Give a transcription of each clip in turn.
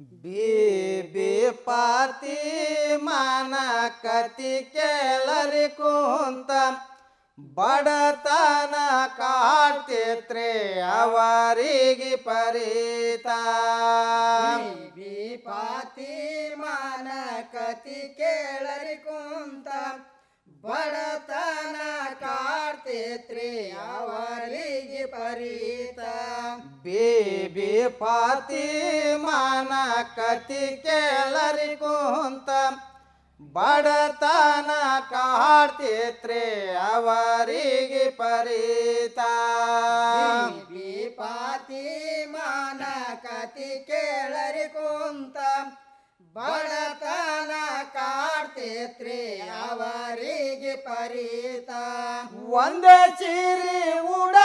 B B ಪಾತಿ ಮಾನ ಕತಿ ಕೇಳರಿ ಕುಂತ ಬಡತನ ಕಾಡ್ತಿತ್ರಿ ಅವರಿಗೆ ಪರಿತ. ಪಾತಿ ಮಾನ ಕತಿ ಕೇಳರಿ ಕುಂತ ಬಡತನ ಕಾಡ್ತೇತ್ರಿ ಅವರಿಗೆ ಪರೀತ. ಬೇಬಿ ಪಾತಿ ಮಾನ ಕತಿ ಕೇಳರಿ ಕುಂತ. ಬಡತನ ಕಾಡ್ತಿತ್ರಿ ಅವರಿಗೆ ಪರಿತ. ಪಾತಿ ಮಾನ ಕತಿ ಕೇಳರಿ ಕುಂತ. ಬಡತನ ಕಾಡ್ತಿತ್ರಿ ಅವರಿಗೆ ಪರಿತ. ಒಂದೇ ಚೀರಿ ಉಡತಿದ್ದಳು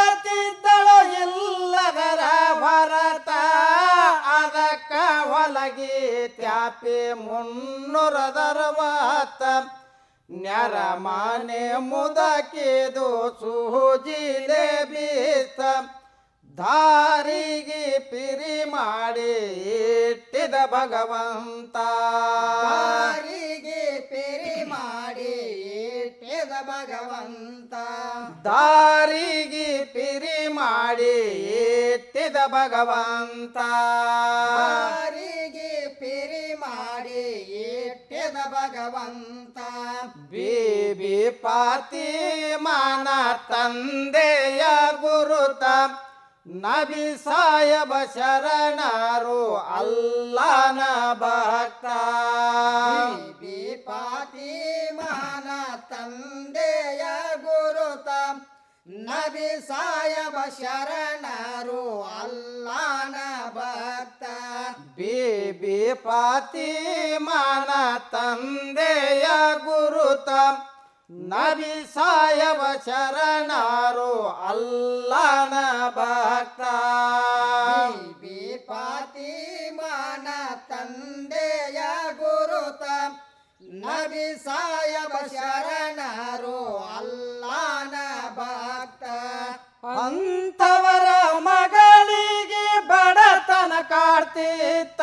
ತ್ಯಾಪಿ ಮುನ್ನೂರದರವತ್ತ ನ್ಯಾರ ಮಾನೆ ಮುದಕಿದು ಸೂಜಿಲೆ ಬೀತ ದಾರಿಗೆ ಪಿರಿ ಮಾಡಿ ಇಟ್ಟಿದ ಭಗವಂತ. ದಾರಿಗೆ ಪಿರಿ ಮಾಡಿ ಇಟ್ಟಿದ ಭಗವಂತ. ದಾರಿಗೆ ಪಿರಿ ಮಾಡಿ ಇಟ್ಟಿದ ಭಗವಂತ. ಭಗವಂತ. ಬೀಬಿ ಪಾತಿ ಮಾನ ತಂದೆಯ ಗುರುತ. ನಬಿ ಸಾಯಬ ಶರಣರು ಅಲ್ಲಾನ ಭಕ್ತ. ಬಿ ಪಾತಿ ನಬಿ ಸಾಯಬ ಶರಣರು ಅಲ್ಲಾನ ಭಕ್ತ. ಬೀಬಿ ಪಾತಿ ಮಾನ ತಂದೆಯ ಗುರುತ. ನಬಿ ಸಾಯಬ ಶರಣರು ಅಲ್ಲಾನ ಭಕ್ತ. ಬಿ ಪಾತಿ ಮಾನ ತಂದೆಯ ಗುರುತ. ನಬಿ ಸಾಯಬ ಶರಣರು ಅಂಥವರ ಮಗಳಿಗೆ ಬಡತನ ಕಾಡ್ತಿತ್ತ.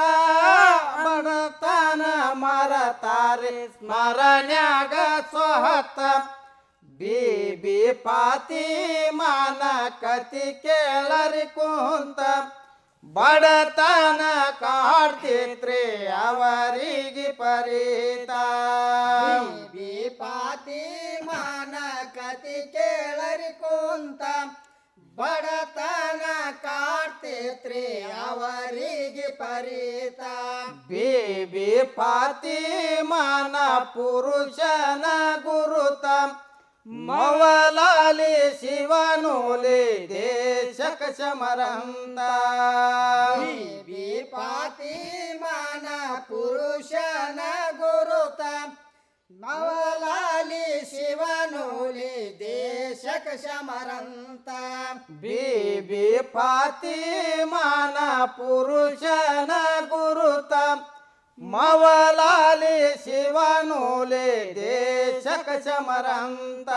ಬಡತನ ಮರತಾರೆ, ಸ್ಮರಣ್ಯಾಗ ಸ್ವಹತ ಬಿ ಪಾತಿ ಮಾನ ಕತಿ ಕೇಳರಿ ಕುಂತ. ಬಡತನ ಕಾಡ್ತಿತ್ರಿ ಅವರಿಗೆ ಪರಿತ. ಬಿ ಪಾತಿ ಮಾನ ಕತಿ ಕೇಳರಿ ಕುಂತ. ಬಡತನ ಕಾಡ್ತೇತ್ರಿ ಅವರಿಗೆ ಪರೀತ ಬೇಬಿ ಪಾತಿ ಮಾನ ಪುರುಷನ ಗುರುತ ಮವಲಾಲಿ ಶಿವನೂಲಿ ದೇಶಕ ಸಮರಂತ ಬಿ ಪಾತಿ ಮಾನ ಪುರುಷನ ಗುರುತ ಮವಲಾಲಿ ಶಿವನೂಲಿ ದೇಶಕ ಶಮರಂತ ಬೇಬಿ ಪಾತಿ ಮಾನ ಪುರುಷನ ಗುರುತ ಮವಲಾಲಿ ಶಿವನೂಲಿ ದೇಶಕ ಸಮರಂತ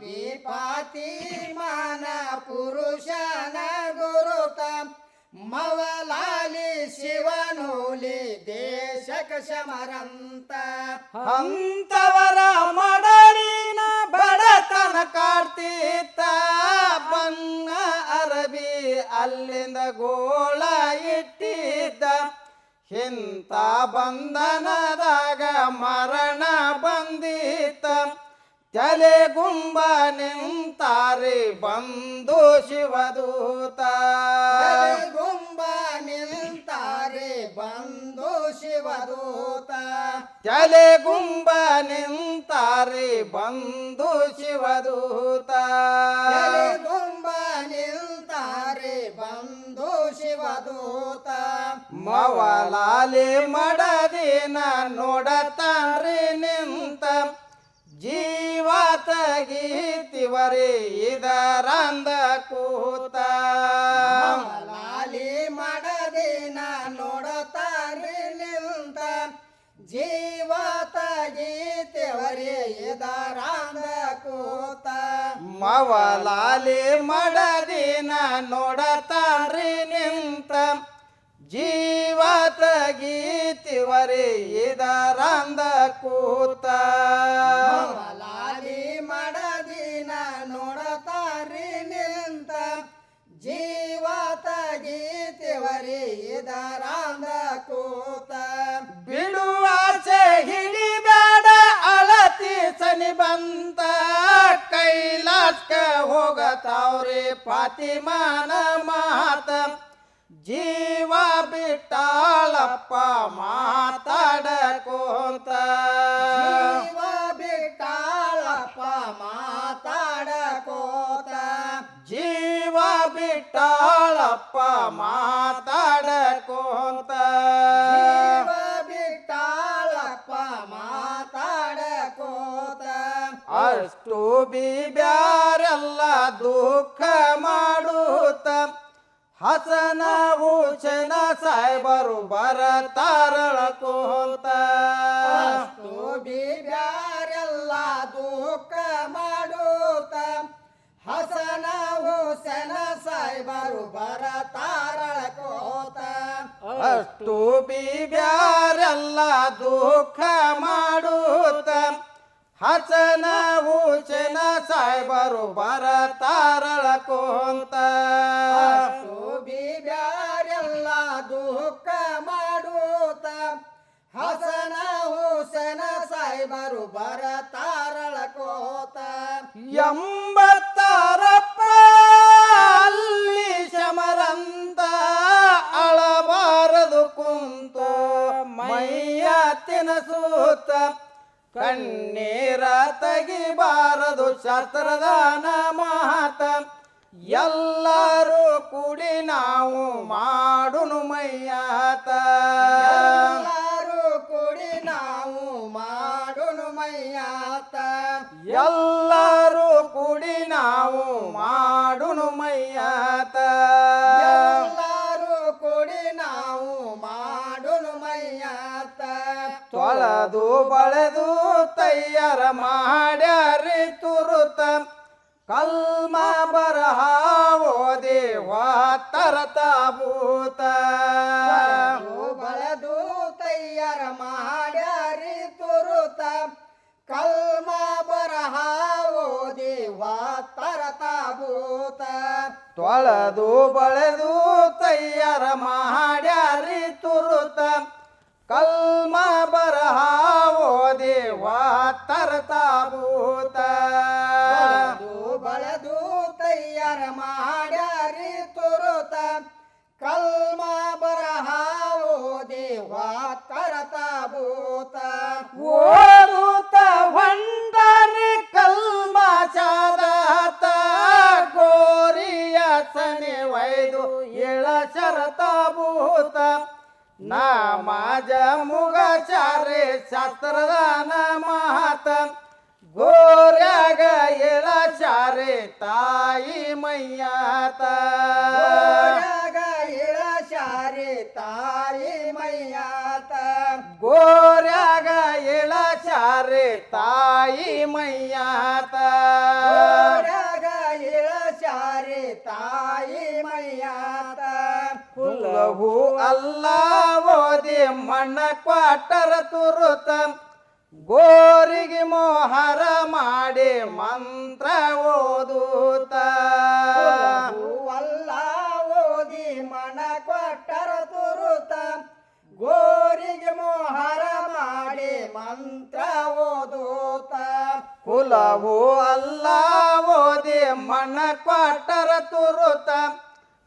ಬಿ ಪಾತಿ ಮಾನ ಪುರುಷನ ಗುರುತ ಮವಲಾಲಿ ಶಿವನೂಲಿ ದೇಶಕ ಶಮರಂತ. ಅಂತವರ ಮಡಲಿನ ಬಡತನ ಕಾಡ್ತಿತ್ತ ಬನ್ನ ಅರಬಿ ಅಲ್ಲಿಂದ ಗೋಳ ಇಟ್ಟಿದ್ದ. ಹಿಂತ ಬಂಧನದಾಗ ಮರಣ ಬಂದಿತ್ತ ತಲೆಗುಂಬ ನಿಂತಾರೆ ಬಂದು ಶಿವದೂತ. ಬಂದು ಶಿವದೂತ ತಲೆಗುಂಬ ನಿಂತಾರೆ ಬಂದು ಶಿವದೂತ. ಗುಂಬ ನಿಂತಾರೆ ಬಂದು ಶಿವದೂತ. ಮವಲಾಲಿ ಮಡದಿನ ನೋಡತಾನ್ರಿ ನಿಂತ ಜೀವ ತಗೀತಿವರಿ ಇದರಂದ ಕೂತ. ಕೂತ ಮವಲಾಲಿ ಮಡದಿನ ನೋಡತಾರಿ ನಿಂತ. ಜೀವತ ಗೀತಿವರಿ ಇದರಂದ ಕೂತ ಮವಲಾಲಿ ಮಡದಿನ ನೋಡತಾರಿ ನಿಂತ. ಜೀವತ ಗೀತಿವರಿ ಇದರಂದ ಕೂತ ಬಿಡುವಾಚೆ ಹಿಡಿಬೇಡ ಸನಿ ಬಂತ ಕೈಲಾಸ್ಕ ಹೋಗತಾವ್ರಿ ಪಾತಿಮಾನ ಮಾತ. ಜೀವ ಬಿಟ್ಟಾಳಪ್ಪ ಮಾತಾಡಕೋತ. ಜೀವ ಬಿಟ್ಟಾಳಪ್ಪ ಮಾತಾಡಕೋತ. ಜೀವ ಬಿಟ್ಟಾಳಪ್ಪ ಮಾತಾಡಕೋತ. ಜೀವ ಅಷ್ಟು ಬಿಬ್ಯಾರೆಲ್ಲ ದುಃಖ ಮಾಡುತ್ತ. ಹಸನ ಭೂಷಣ ತಾರಳ ಬರತಾರಳಕೋತ ಅಷ್ಟು ಬಿಬ್ಯಾರೆಲ್ಲ ದುಃಖ ಮಾಡುತ್ತ. ಹಸನ ಸಾಹೇಬರೋಬರ ತಾರಳ ಬರತಾರಳಕೋತ ಅಷ್ಟು ಬಿಬ್ಯಾರೆಲ್ಲ ದುಃಖ ಮಾಡುತ್ತ. ಹಸನ ಬರ ತಾರಳ ಕೋಂತ. ಹೋಗಿ ಬ್ಯಾರೆಲ್ಲ ದುಃಖ ಮಾಡುತ್ತ. ಹಸನ ಹೂಸನ ಸಾಯ್ಬರು ಬರತಾರಳಕೋತ ಎಂಬತ್ತಾರಪ್ಪ ಅಲ್ಲಿ ಶಮರಂತ ಅಳಬಾರದು ಕುಂತು. ಮೈಯ ತಿನಸೂತ ಕಣ್ಣೀರ ತೆಗಿಬಾರದು ಶಾಸ್ತ್ರದಾನ ಮಾತ. ಎಲ್ಲರೂ ಕೂಡಿ ನಾವು ಮಾಡುನು ಮೈಯಾತ. ಎಲ್ಲರೂ ಕೂಡಿ ನಾವು ಮಾಡುನು ಮೈಯಾತ. ಎಲ್ಲರೂ ಕೂಡಿ ನಾವು ಬಳೆದು ತಯ್ಯಾರ ಮಾಡ್ಯಾರಿ ತುರುತ. ಕಲ್ಮ ಬರಹ ಓ ದೇವ ತರತ ಬಳದು ಬಳೆದು ತಯ್ಯಾರ ಮಾಡ್ಯಾರಿ ತುರುತ. ಕಲ್ಮ ಬರಹ ಓದೇವ ತರತ ಭೂತ ತೊಳೆದು ಬಳೆದು ತಯ್ಯಾರ ಮಾಡ್ಯಾರಿ ತುರುತ. ಕಲ್ಮ ಬರಹ ಓದಿ ವಾತರ ತಾಬೂತ ಬಳದು ಬಳದು ತಯ್ಯಾರ ಮಾಡ್ಯಾರಿ ತುರುತ. ಕಲ್ಮ ಬರಹ ಓದಿ ದೇವಾ ತಾಬೂತ ಓದುತ್ತ माझ्या मुगाच्या रे शास्त्रदान महात. गोऱ्या गायला चारे ताई मैयात. गायला चारे ताई मैयात. गोऱ्या गायला चारे ताई मैयात. गोऱ्या गायला चारे ताई मैयात. ಕುಲಹು ಅಲ್ಲ ಓದಿ ಮಣ್ಣ ಕ್ವಾಟರ ತುರುತ. ಗೋರಿಗೆ ಮೋಹರ ಮಾಡಿ ಮಂತ್ರ ಓದೂತ. ಅಲ್ಲ ಓದಿ ಮಣ ಕೊಟ್ಟರ ತುರುತ. ಗೋರಿಗೆ ಮೋಹರ ಮಾಡಿ ಮಂತ್ರ ಓದೂತ. ಕುಲಹು ಅಲ್ಲ ಓದಿ ಮಣ್ಣ ಕ್ವಾಟರ ತುರುತ.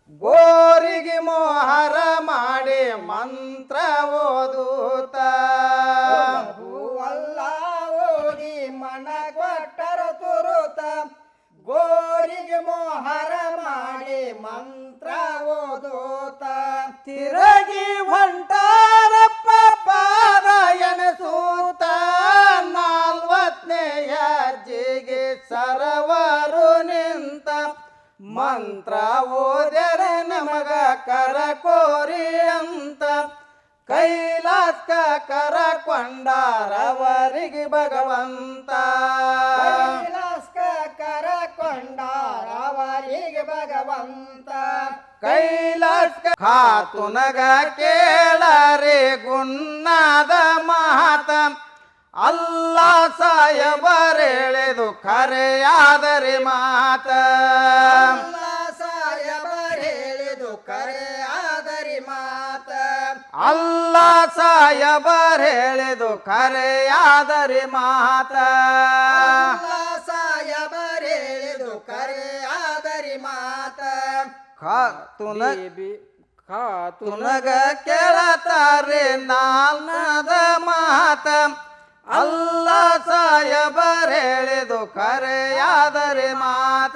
ಗೋರಿಗೆ ಮೋಹರ ಮಾಡಿ ಮಂತ್ರ ಓದೂತ ಹೂವಲ್ಲ ಓದಿ ಮನ ಕೊಟ್ಟರ ತುರುತ. ಕೊಂಡಾರವರಿಗೆ ಭಗವಂತ. ಕೈಲಾಸ್ಕ ಕರ ಕೊಂಡಾರವರಿಗೆ ಭಗವಂತ. ಕೈಲಾಸ್ಕ ಖಾತುನಗ ಕೇಳರೆ ಗುನ್ನಾದ ಮಾತ. ಅಲ್ಲ ಸಾಯಬರೆಳೆದು ಕರೆಯಾದರೆ ಮಾತ. ಅಲ್ಲ ಸಾಯಬರ್ ಹೇಳಿದು ಕರೆಯಾದರೆ ಮಾತ. ಸಾಯಬರ್ ಹೇಳಿದು ಕರೆಯಾದರೆ ಮಾತ. ತುನ ತುನಗ ಕೇಳತಾರೆ ನಾಲ್ನದ ಮಾತ. ಅಲ್ಲ ಸಾಯಬರ್ ಹೇಳಿದು ಕರೆಯಾದರೆ ಮಾತ.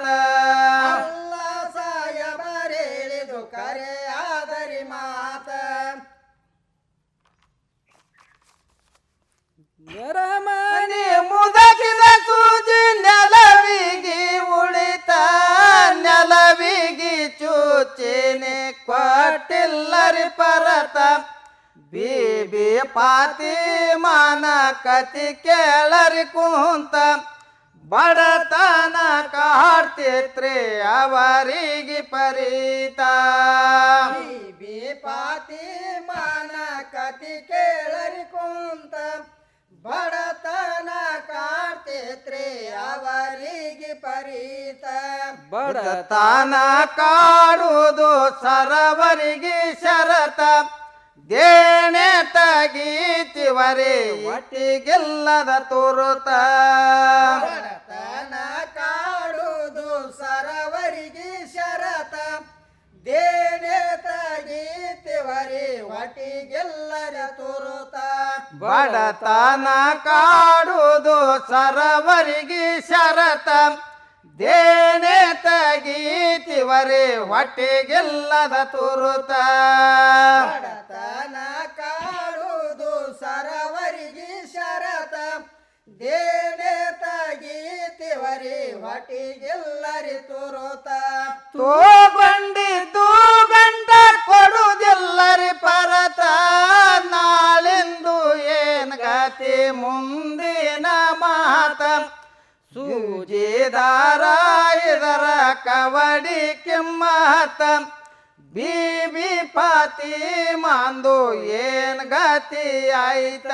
ಮನೆ ಮುದಕಿದ ಸೂಜಿ ನೆಲವಿಗಿ ಉಳಿತ ನೆಲವಿಗಿ ಚೂಚಿನಿ ಕೊಟ್ಟಿಲ್ಲರಿ ಪರತ. ಬೀಬಿ ಪಾತಿ ಮಾನ ಕತಿ ಕೇಳರಿ ಕುಂತ. ಬಡತನ ಕಾಡ್ತಿತ್ರಿ ಅವರಿಗೆ ಪರೀತ. ಬಿ ಪಾತಿ ಮಾನ ಕತಿ ಕುಂತ ಬಡತನ ಕಾಡ್ತೇತ್ರಿ ಅವರಿಗೆ ಪರೀತ. ಬಡತನ ಕಾಡುವುದು ಸರವರಿಗೆ ಶರತ. ದೇಣೆ ತಗೀತಿವರಿ ಒಟ್ಟಿಗೆಲ್ಲದ ತುರುತ. ಬಡತನ ಕಾಡುವುದು ಸರವರಿಗೆ ಶರತ. ದೇಣೆ ತಗೀತಿವರಿ ಒಟ್ಟಿಗೆಲ್ಲ ಬಡತನ ಕಾಡುವುದು ಸರವರಿಗೆ ಶರತ. ದೇನೆ ತಗೀತಿವರೆ ಹೊಟ್ಟೆಗೆಲ್ಲದ ತುರುತ. ಬಡತನ ಕಾಡುವುದು ಸರವರಿಗೆ ಶರತ. ದೇನೆ ತಗೀತಿವರೆ ಹೊಟ್ಟೆಗೆಲ್ಲರಿ ತುರುತ. ತೋಗೊಂಡಿದ್ದು ಸೂಜಿದಾರ ಇದರ ಕವಡಿ ಕಿಮ್ಮತ ಬೀಬಿ ಪಾತಿ ಮಾಂದು ಏನ್ ಗತಿ ಆಯ್ತ?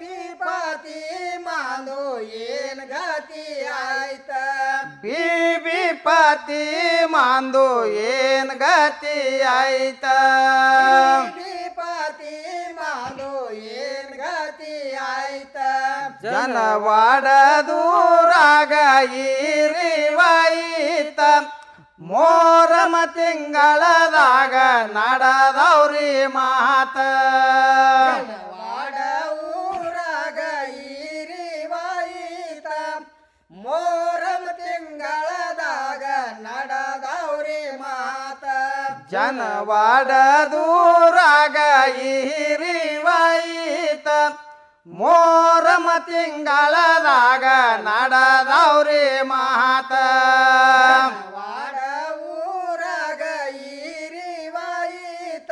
ಬಿ ಪಾತಿ ಮಾಂದು ಏನ್ ಗತಿ ಆಯ್ತ? ಬೀಬಿ ಪಾತಿ ಮಾಂದು ಏನ್ ಗತಿ ಆಯ್ತ? ಜನವಾಡ ದೂರಾಗ ಈರಿವಾಯಿತ ಮೋರಮ ತಿಂಗಳದಾಗ ನಡದವ್ರಿ ಮಾತ. ವಾಡ ಊರಾಗ ಈರಿವಾಯಿತ ಮೋರಂ ತಿಂಗಳದಾಗ ನಡದವ್ರಿ ಮಾತ. ಜನವಾಡ ದೂರಾಗ ಈರಿವಾಯಿತ ಮೋರಮ ತಿಂಗಳದಾಗ ನಡದವ್ರಿ ಮಾತ. ವಾಡ ಊರಾಗ ಈರಿವಾಯಿತ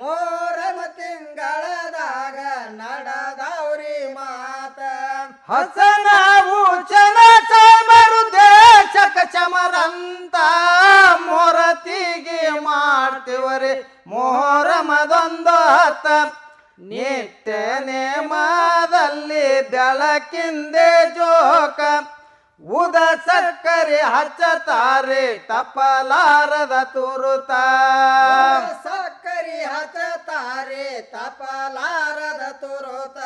ಮೋರಂ ತಿಂಗಳದಾಗ ನಡದವ್ರಿ ಮಾತ. ಹಸನ ಸಕ್ಕರೆ ಹಚ್ಚತಾರೆ ತಪಲಾರದ ತುರುತ. ಸಕ್ಕರೆ ಹಚ್ಚತಾರೆ ತಪಲಾರದ ತುರುತ.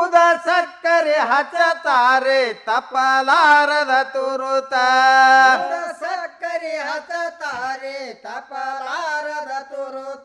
ಉದ ಸಕ್ಕರೆ ಹಚ್ಚತಾರೆ ತಪಲಾರದ ತುರುತ. ಸಕ್ಕರೆ ಹಚ್ಚತಾರೆ ತಪಲಾರದ ತುರುತ.